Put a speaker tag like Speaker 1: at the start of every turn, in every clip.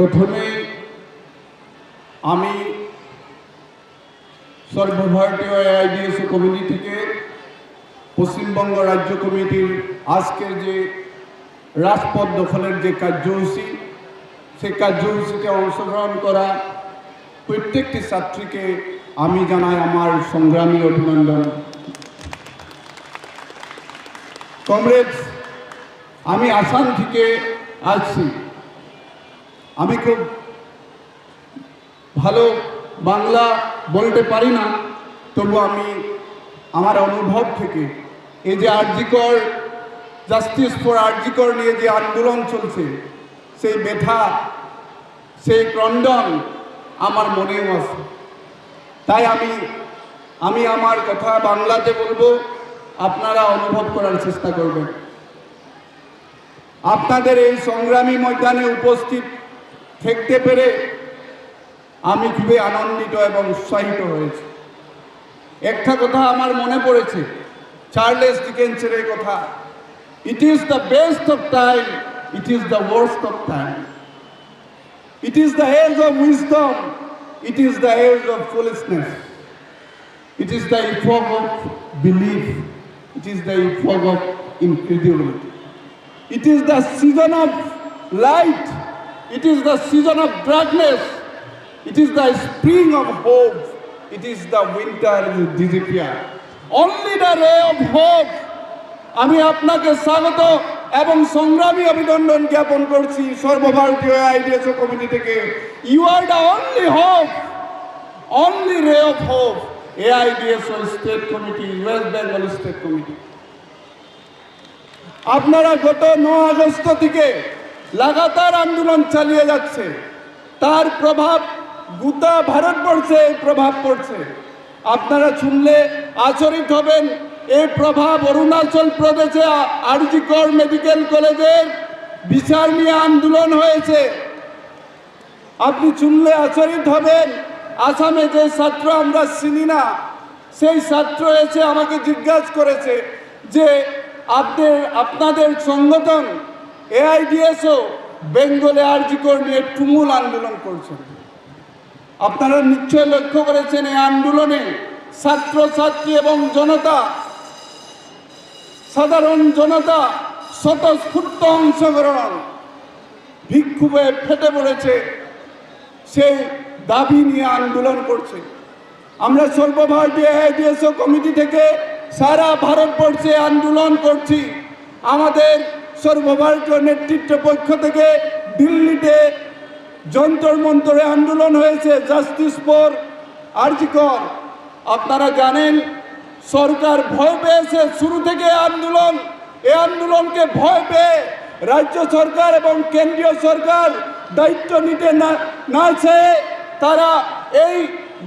Speaker 1: প্রথমে আমি সর্বভারতীয় এআইডিএস কমিটি থেকে পশ্চিমবঙ্গ রাজ্য কমিটির আজকের যে রাজপথ দখলের যে কার্যসূচি, সেই কার্যসূচিতে অংশগ্রহণ করা প্রত্যেকটি ছাত্রীকে আমি জানাই আমার সংগ্রামী অভিনন্দন। কমরেডস আমি আসাম থেকে আসছি। আমি খুব ভালো বাংলা বলতে পারি না, তবু আমি আমার অনুভব থেকে এই যে আরজিকর জাস্টিস ফর আরজিকর নিয়ে যে আন্দোলন চলছে, সেই ব্যথা, সেই ক্রন্দন আমার মনেও আছে। তাই আমি আমি আমার কথা বাংলাতে বলব, আপনারা অনুভব করার চেষ্টা করবেন। আপনাদের এই সংগ্রামী ময়দানে উপস্থিত থাকতে পেরে আমি খুবই আনন্দিত এবং উৎসাহিত হয়েছি। একটা কথা আমার মনে পড়েছে চার্লেস ডিকেন্সের এই কথা it is the best of time it is the worst of time it is the age of wisdom it is the age of foolishness it is the epoch of belief it is the epoch of incredibility it is the season of light. It is the season of darkness. It is the spring of hope. It is the winter disappear. Only the ray of hope. আমি আপনাকে স্বাগত এবং সংগ্রামী অভিনন্দন জ্ঞাপন করছি সর্বভারতীয় IDS committee থেকে you are the only hope only ray of hope AIDS state committee West Bengal state committee আপনারা গত ন আগস্ট থেকে লাগাতার আন্দোলন চালিয়ে যাচ্ছে। তার প্রভাব গোটা ভারতবর্ষে এই প্রভাব পড়ছে। আপনারা শুনলে আচরিত হবেন, এই প্রভাব অরুণাচল প্রদেশে আরজিকর মেডিকেল কলেজের বিচার নিয়ে আন্দোলন হয়েছে। আপনি শুনলে আচরিত হবেন, আসামে যে ছাত্র আমরা চিনি না, সেই ছাত্র এসে আমাকে জিজ্ঞাসা করেছে যে আপনাদের আপনাদের সংগঠন এআইডিএসও বেঙ্গলে আরজিকর নিয়ে তুমুল আন্দোলন করছেন আপনারা নিশ্চয় লক্ষ্য করেছেন এই আন্দোলনে ছাত্র ছাত্রী এবং জনতা, সাধারণ জনতা স্বতঃস্ফূর্ত অংশগ্রহণ ভিক্ষুভে ফেটে পড়েছে, সেই দাবি নিয়ে আন্দোলন করছে। আমরা সর্বভারতীয় এআইডিএসও কমিটি থেকে সারা ভারতবর্ষে আন্দোলন করছি। আমাদের সর্বভারতীয় নেতৃত্ব পক্ষ থেকে দিল্লিতে যন্তর মন্তরে আন্দোলন হয়েছে, জাস্টিস ফর আরজিকর আপনারা জানেন, সরকার ভয় পেয়েছে শুরু থেকে আন্দোলন। এই আন্দোলনকে ভয় পেয়ে রাজ্য সরকার এবং কেন্দ্রীয় সরকার দায়িত্ব নিতে না না চেয়ে তারা এই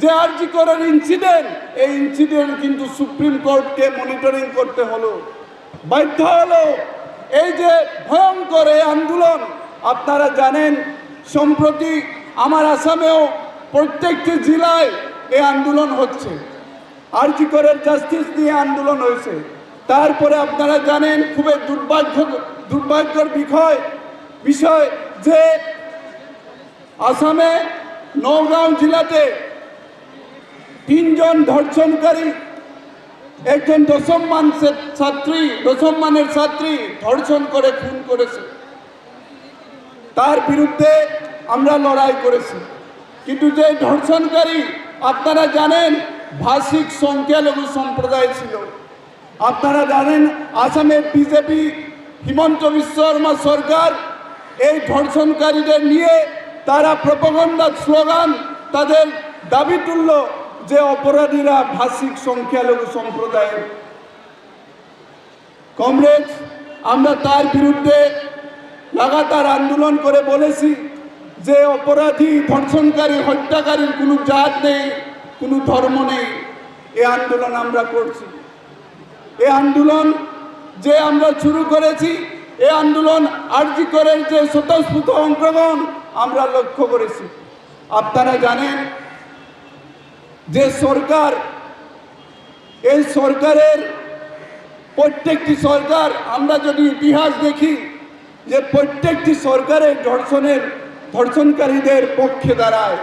Speaker 1: যে আরজি করার ইনসিডেন্ট এই ইনসিডেন্ট কিন্তু সুপ্রিম কোর্টকে মনিটরিং করতে হলো। বাধ্য হলো এই যে ভয়ঙ্কর এই আন্দোলন, আপনারা জানেন, সম্প্রতি আমার আসামেও প্রত্যেকটি জেলায় এই আন্দোলন হচ্ছে। আর আরজি করের জাস্টিস নিয়ে আন্দোলন হয়েছে। তারপরে আপনারা জানেন, খুবই দুর্ভাগ্য, দুর্ভাগ্যের বিষয় বিষয় যে আসামে নওগাঁও জেলাতে তিনজন ধর্ষণকারী একজন দশম মান ছাত্রী দশম মানের ছাত্রী ধর্ষণ করে, খুন করেছে। তার বিরুদ্ধে আমরা লড়াই করেছি। কিন্তু যে ধর্ষণকারী, আপনারা জানেন, ভাষিক সংখ্যালঘু সম্প্রদায় ছিল। আপনারা জানেন, আসামের বিজেপি, হিমন্ত বিশ্ব শর্মা সরকার এই ধর্ষণকারীদের নিয়ে তারা প্রপগন্ডার স্লোগান, তাদের দাবি তুলল যে অপরাধীরা ভাষিক সংখ্যালঘু সম্প্রদায়ের কমরেড, আমরা তার বিরুদ্ধে লাগাতার আন্দোলন করে বলেছি যে অপরাধী, ধর্ষণকারী, হত্যাকারীর কোনো জাত নেই, কোনো ধর্ম নেই। এ আন্দোলন আমরা করছি। এ আন্দোলন যে আমরা শুরু করেছি, এ আন্দোলন আরজি করেন যে স্বতঃস্ফূর্ত অংশগ্রহণ আমরা লক্ষ্য করেছি। আপনারা জানেন যে সরকার, এই সরকারের প্রত্যেকটি সরকার, আমরা যদি ইতিহাস দেখি, যে প্রত্যেকটি সরকারের ধর্ষণের, ধর্ষণকারীদের পক্ষে দাঁড়ায়,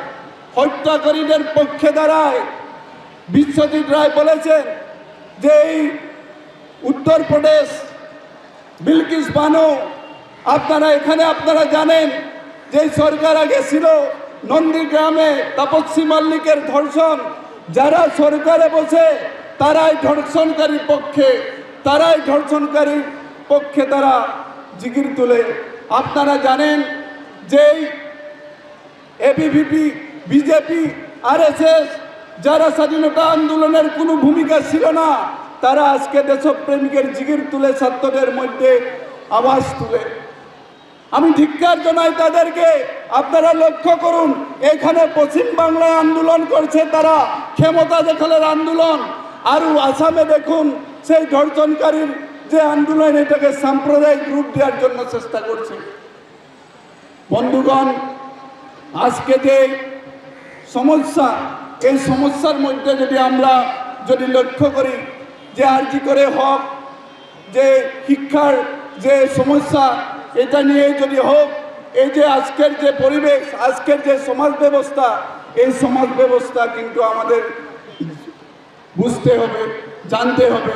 Speaker 1: হত্যাকারীদের পক্ষে দাঁড়ায়। বিশ্বজিৎ রায় বলেছেন যে এই উত্তরপ্রদেশ বিলকিস বানো, আপনারা এখানে, আপনারা জানেন যে সরকার আগে ছিল। নন্দীগ্রামে তাপসী মল্লিকের ধর্ষণ। যারা সরকারে বসে, তারাই ধর্ষণকারীর পক্ষে, তারাই ধর্ষণকারীর পক্ষে তারা জিগির তুলে। আপনারা জানেন যে এবিভিপি বিজেপি আরএসএস যারা স্বাধীনতা আন্দোলনের কোনো ভূমিকা ছিল না, তারা আজকে দেশপ্রেমিকের জিগির তুলে, ছাত্রদের মধ্যে আওয়াজ তুলে। আমি ধিক্কার জানাই তাদেরকে। আপনারা লক্ষ্য করুন, এখানে পশ্চিম বাংলায় আন্দোলন করছে তারা, ক্ষমতা দখলের আন্দোলন। আর আসামে দেখুন, সেই ধর্ষণকারীর যে আন্দোলন, এটাকে সাম্প্রদায়িক রূপ দেওয়ার জন্য চেষ্টা করছে। বন্ধুগণ, আজকে যে সমস্যা, এই সমস্যার মধ্যে যদি আমরা যদি লক্ষ্য করি যে আর্জি করে হোক, যে শিক্ষার যে সমস্যা এটা নিয়ে যদি হোক, এই যে আজকের যে পরিবেশ, আজকের যে সমাজ ব্যবস্থা, এই সমাজ ব্যবস্থা কিন্তু আমাদের বুঝতে হবে, জানতে হবে।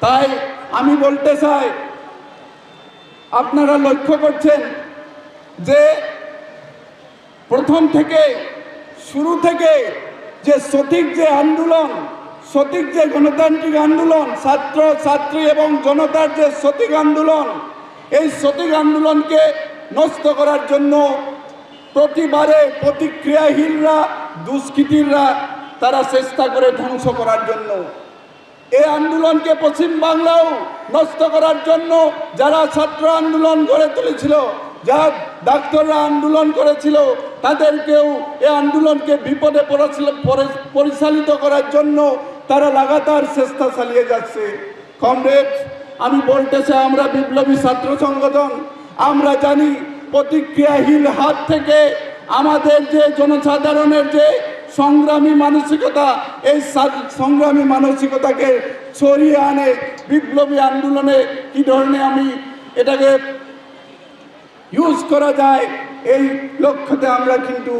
Speaker 1: তাই আমি বলতে চাই, আপনারা লক্ষ্য করছেন যে প্রথম থেকে শুরু থেকে যে সঠিক যে আন্দোলন, সঠিক যে গণতান্ত্রিক আন্দোলন, ছাত্র, ছাত্রী এবং জনতার যে সঠিক আন্দোলন এই সঠিক আন্দোলনকে নষ্ট করার জন্য প্রতিবারে প্রতিক্রিয়াহীনরা, দুষ্কৃতীরা তারা চেষ্টা করে ধ্বংস করার জন্য। এই আন্দোলনকে পশ্চিম বাংলাও নষ্ট করার জন্য যারা ছাত্র আন্দোলন গড়ে তুলেছিল, যা ডাক্তাররা আন্দোলন করেছিল, তাদেরকেও এই আন্দোলনকে বিপদে পরিচালিত করার জন্য তারা লাগাতার চেষ্টা চালিয়ে যাচ্ছে। কমরেড আমি বলতে চাই, আমরা বিপ্লবী ছাত্র সংগঠন, আমরা জানি প্রতিক্রিয়াহীন হাত থেকে আমাদের যে জনসাধারণের যে সংগ্রামী মানসিকতা, এই সংগ্রামী মানসিকতাকে ছড়িয়ে আনে বিপ্লবী আন্দোলনে কি ধরনের আমি এটাকে ইউজ করা যায়, এই লক্ষ্যতে আমরা কিন্তু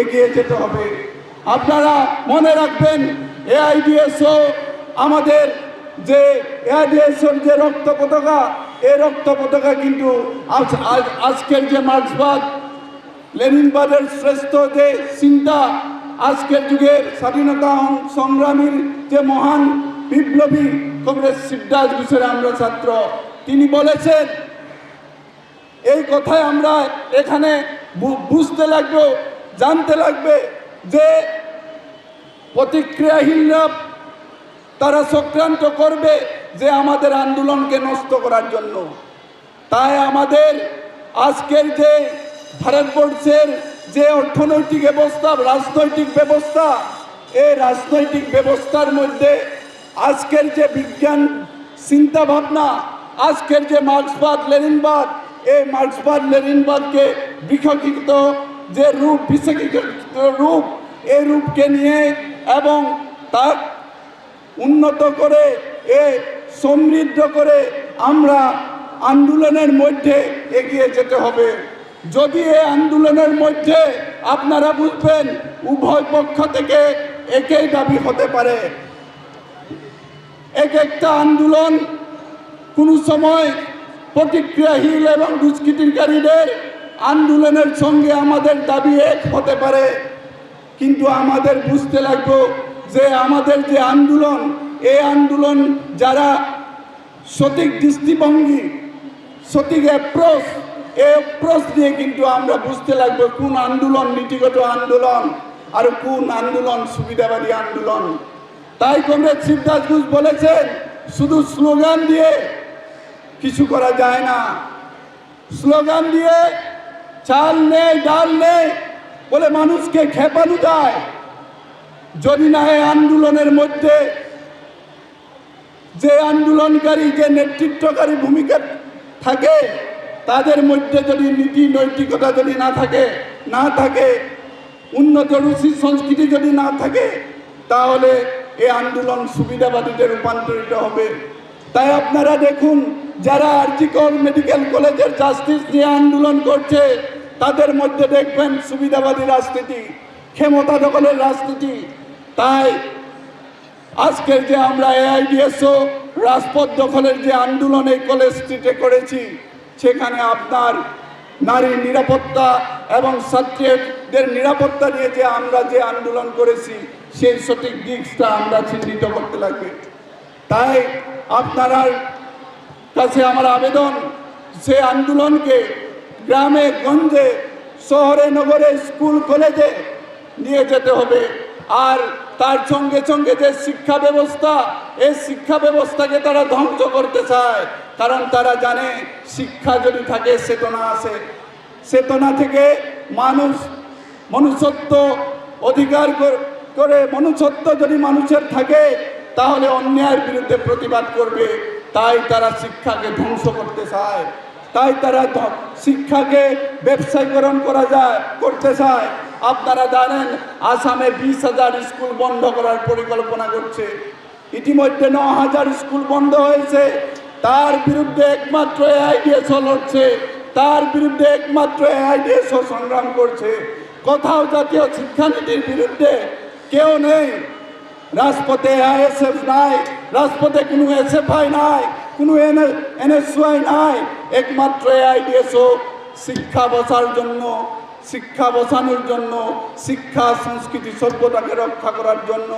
Speaker 1: এগিয়ে যেতে হবে। আপনারা মনে রাখবেন এআইডিএসও আমাদের যে যে রক্ত পতাকা, এই রক্ত পতাকা কিন্তু আজ, আজ- আজকের যে মার্ক্সবাদ, লেনিনবাদের শ্রেষ্ঠ যে চিন্তা, আজকের যুগের স্বাধীনতা সংগ্রামীর যে মহান বিপ্লবী কংগ্রেস সিদ্ধার্থ ঘোষের আমরা ছাত্র, তিনি বলেছেন, এই কথায় আমরা এখানে বুঝতে লাগবে, জানতে লাগবে যে প্রতিক্রিয়াহীনরা তারা চক্রান্ত করবে যে আমাদের আন্দোলনকে নষ্ট করার জন্য। তাই আমাদের আজকের যে ভারতবর্ষের যে অর্থনৈতিক ব্যবস্থা, রাজনৈতিক ব্যবস্থা, এই রাজনৈতিক ব্যবস্থার মধ্যে আজকের যে বিজ্ঞান চিন্তা ভাবনা আজকের যে মার্ক্সবাদ, লেনিনবাদ, এই মার্ক্সবাদ, লেনিনবাদকে বিকশিত যে রূপ, বিকশিত রূপ, এই রূপকে নিয়ে এবং তার উন্নত করে, এ সমৃদ্ধ করে আমরা আন্দোলনের মধ্যে এগিয়ে যেতে হবে। যদি এ আন্দোলনের মধ্যে আপনারা বুঝবেন, উভয় পক্ষ থেকে একই দাবি হতে পারে। এক একটা আন্দোলন কোনো সময় প্রতিক্রিয়াহীন এবং দুষ্কৃতিকারীদের আন্দোলনের সঙ্গে আমাদের দাবি এক হতে পারে। কিন্তু আমাদের বুঝতে লাগবে যে আমাদের যে আন্দোলন, এই আন্দোলন যারা সঠিক দৃষ্টিভঙ্গি, সঠিক অ্যাপ্রোচ এই অ্যাপ্রোচ দিয়ে কিন্তু আমরা বুঝতে লাগবো কোন আন্দোলন, নীতিগত আন্দোলন আর কোন আন্দোলন, সুবিধাবাদী আন্দোলন। তাই কংগ্রেস শিবদাস ঘোষ বলেছেন, শুধু স্লোগান দিয়ে কিছু করা যায় না। স্লোগান দিয়ে, চাল নেই, ডাল নেই বলে মানুষকে খেপানো যায়। যদি না আন্দোলনের মধ্যে যে আন্দোলনকারী, যে নেতৃত্বকারী ভূমিকা থাকে, তাদের মধ্যে যদি নীতি, নৈতিকতা যদি না থাকে না থাকে, উন্নত রুচি সংস্কৃতি যদি না থাকে, তাহলে এই আন্দোলন সুবিধাবাদীতে রূপান্তরিত হবে। তাই আপনারা দেখুন, যারা আর্জিকর মেডিকেল কলেজের জাস্টিস নিয়ে আন্দোলন করছে, তাদের মধ্যে দেখবেন সুবিধাবাদী রাজনীতি, ক্ষমতা দখলের রাজনীতি তাই আজকের যে আমরা এআইডিএসও রাজপথ দখলের যে আন্দোলন এই কলেজ স্ট্রিটে করেছি, সেখানে আপনার নারীর নিরাপত্তা এবং ছাত্রীদের নিরাপত্তা নিয়ে যে আমরা যে আন্দোলন করেছি, সেই সঠিক দিকটা আমরা চিহ্নিত করতে লাগবে। তাই আপনারা কাছে আমার আবেদন, সে আন্দোলনকে গ্রামে, গঞ্জে, শহরে, নগরে, স্কুল, কলেজে নিয়ে যেতে হবে। আর তার সঙ্গে সঙ্গে যে শিক্ষা ব্যবস্থা, এই শিক্ষা ব্যবস্থাকে তারা ধ্বংস করতে চায়, কারণ তারা জানে শিক্ষা যদি থাকে চেতনা আছে চেতনা থেকে মানুষ, মনুষ্যত্ব অধিকার কর- মনুষ্যত্ব যদি মানুষের থাকে, তাহলে অন্যায়ের বিরুদ্ধে প্রতিবাদ করবে। তাই তারা শিক্ষাকে ধ্বংস করতে চায়। তাই তারা শিক্ষাকে ব্যবসায়ীকরণ করা যায়, করতে চায়। আপনারা জানেন, আসামে বিশ হাজার স্কুল বন্ধ করার পরিকল্পনা করছে। ইতিমধ্যে ন হাজার স্কুল বন্ধ হয়েছে। তার বিরুদ্ধে একমাত্র এআইডিএস লড়ছে। তার বিরুদ্ধে একমাত্র এআইডিএস সংগ্রাম করছে। কোথাও জাতীয় শিক্ষানীতির বিরুদ্ধে কেউ নেই। রাজপথে আইএসএফ নাই, রাজপথে কোনো এসএফআই নাই, কোনো এনএসওয়াই নাই। একমাত্র এআইডিএসও শিক্ষা বসার জন্য শিক্ষা বসানোর জন্য, শিক্ষা, সংস্কৃতি সভ্যতাকে রক্ষা করার জন্য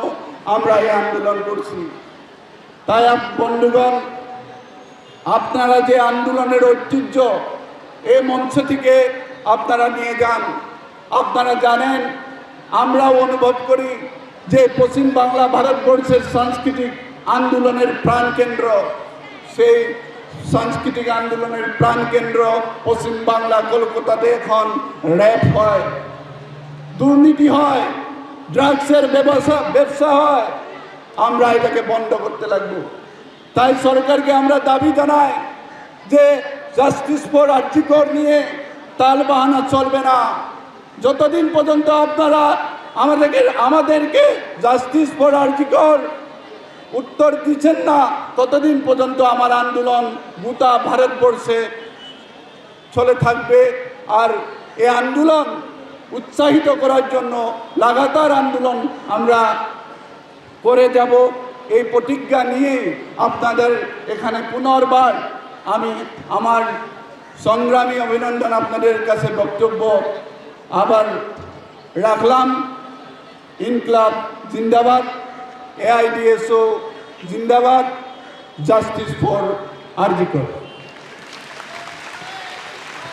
Speaker 1: আমরা এই আন্দোলন করছি। তাই বন্ধুগণ, আপনারা যে আন্দোলনের ঐতিহ্য এই মঞ্চ থেকে আপনারা নিয়ে যান। আপনারা জানেন আমরাও অনুভব করি যে পশ্চিম বাংলা ভারতবর্ষের সাংস্কৃতিক আন্দোলনের প্রাণকেন্দ্র, সেই সাংস্কৃতিক আন্দোলনের প্রাণকেন্দ্র পশ্চিম বাংলা কলকাতাতে এখন র্যাপ হয়, দুর্নীতি হয়, ড্রাগসের ব্যবসা ব্যবসা হয়। আমরা এটাকে বন্ধ করতে লাগবো। তাই সরকারকে আমরা দাবি জানাই যে জাস্টিস ফর আর্থিকর নিয়ে তাল বাহানা চলবে না। যতদিন পর্যন্ত আপনারা আমাদেরকে আমাদেরকে জাস্টিস ফর আর্থিকর উত্তর দিচ্ছেন না। ততদিন পর্যন্ত আমার আন্দোলন গোটা ভারতবর্ষে চলে থাকবে। আর এ আন্দোলন উৎসাহিত করার জন্য লাগাতার আন্দোলন আমরা করে যাব। এই প্রতিজ্ঞা নিয়ে আপনাদের এখানে পুনর্বার আমি আমার সংগ্রামী অভিনন্দন আপনাদের কাছে বক্তব্য আবার রাখলাম। ইনকলাব জিন্দাবাদ। এআইডিএসও জিন্দাবাদ জাস্টিস ফর আরজিকর